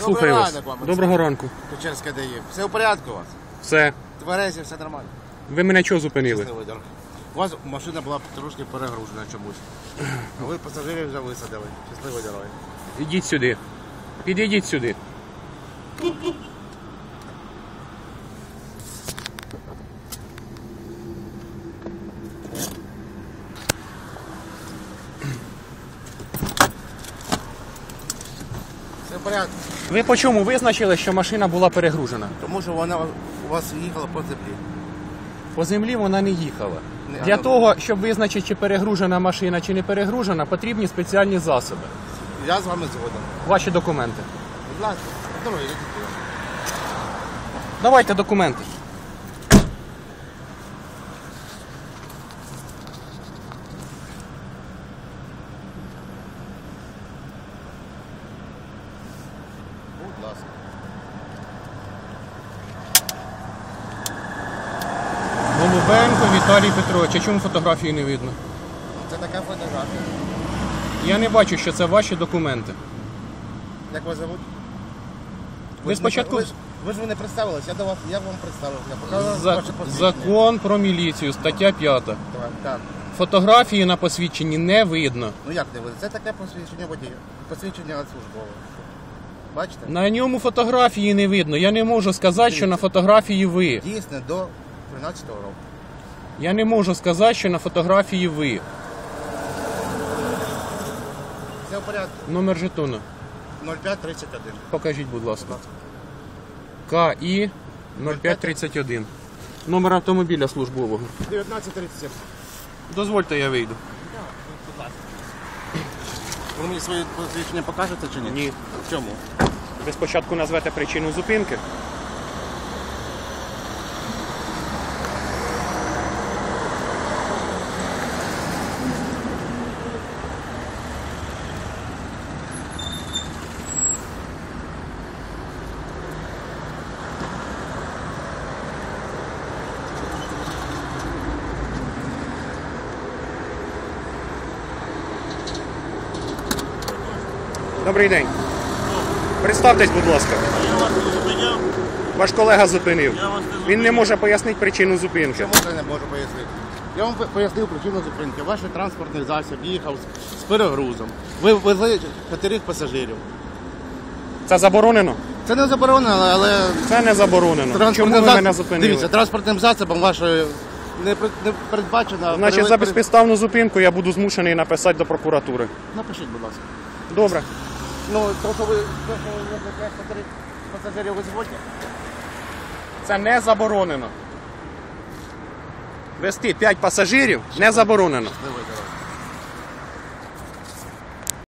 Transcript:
Слухаю вас. ранок вам. Доброго ранку. Печерське дає. Все в порядку у вас? Все. Тверезі, все нормально. Ви мене чого зупинили? У вас машина була трошки перегружена чомусь. А ви пасажирів вже висадили. Щасливої дороги. Ідіть сюди. Підійдіть сюди. Все в порядку. Ви по чому визначили, що машина була перегружена? Тому що вона у вас їхала по землі. По землі вона не їхала. Не, Для а ну- того, щоб визначити, чи перегружена машина, чи не перегружена, потрібні спеціальні засоби. Я з вами згоден. Ваші документи. Будь ласка, здоров'я. Давайте документи. Будь ласка. Голубенко Віталій Петрович. А чому фотографії не видно? Це така фотографія. Я не бачу, що це ваші документи. Як вас зовуть? Ви ж спочатку- Ви ж, ви ж не представились, я до вас, я вам представив. Я показав За- ваше посвідчення. Закон про міліцію, стаття 5. Так, так. Фотографії на посвідченні не видно. Ну як не буде? Це таке посвідчення водія. Посвідчення службове. Бачите? На ньому фотографії не видно. Я не можу сказати, що на фотографії ви. Дійсне до 13 року. Я не можу сказати, що на фотографії ви. Все в порядку. Номер жетону. 0531. Покажіть, будь ласка. КІ 0531. Номер автомобіля службового. 1937. Дозвольте, я вийду. Ви мені своє посвідчення покажете чи ні? Ні. В чому? Ви спочатку назвете причину зупинки. Добрий день. Представтесь, будь ласка. Я вас не зупиняв. Ваш колега зупинив. Я вас не Він не може пояснити причину зупинки. Чому це не можу пояснити? Я вам пояснив причину зупинки. Ваш транспортний засіб їхав з- з перегрузом. Ви везли чотирьох пасажирів. Це заборонено? Це не заборонено, але Це не заборонено. Чому ви зас- мене зупинили? Дивіться, транспортним засобом вашої не, при- не передбачено. Значить, перевез- за безпідставну зупинку я буду змушений написати до прокуратури. Напишіть, будь ласка. Добре. Ну, то, що ви пасажирів визвольте? Це не заборонено. Вести 5 пасажирів не заборонено.